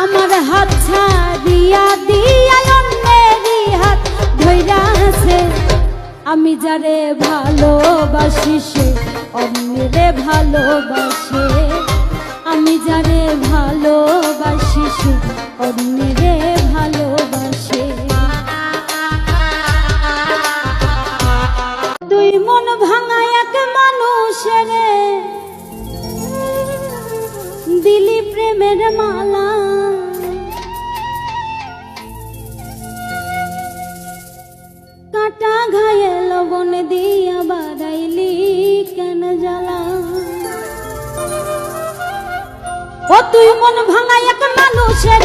আমার হাত ছাড়িয়া দিয়া অন্যেরই হাত ধইরা আছে আমি যারে ভালোবাসি, সে অন্যরে ভালোবাসে। আমি যারে ভালোবাসি প্রেমের মালা কাটা ঘায়ে লবণ দিয়া বাড়াইলি কেন জ্বালা ও তুই মন ভাঙা এক মানুষের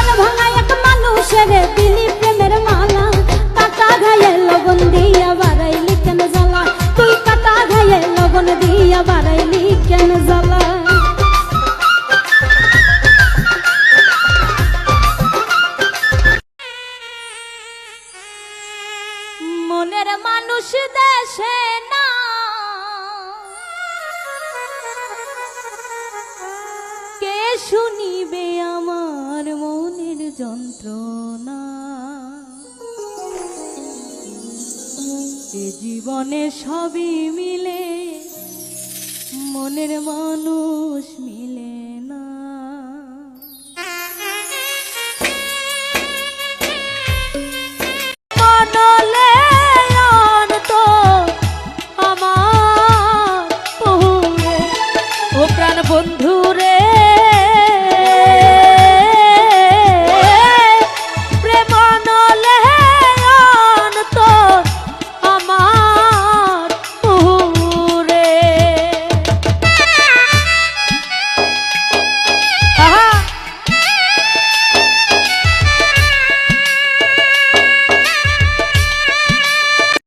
মন ভাঙা এক মানুষের দিলি প্রেমের মালা। কাটা ঘায়ে দিয়া বাড়াইলি কেন জ্বালা? তুই কাটা ঘায়ে দিয়া বাড়াইলি কেন জ্বালা? মানুষ না। কে শুনিবে যন্ত্রণা। এ জীবনে সবই মিলে মনের মানুষ মিলে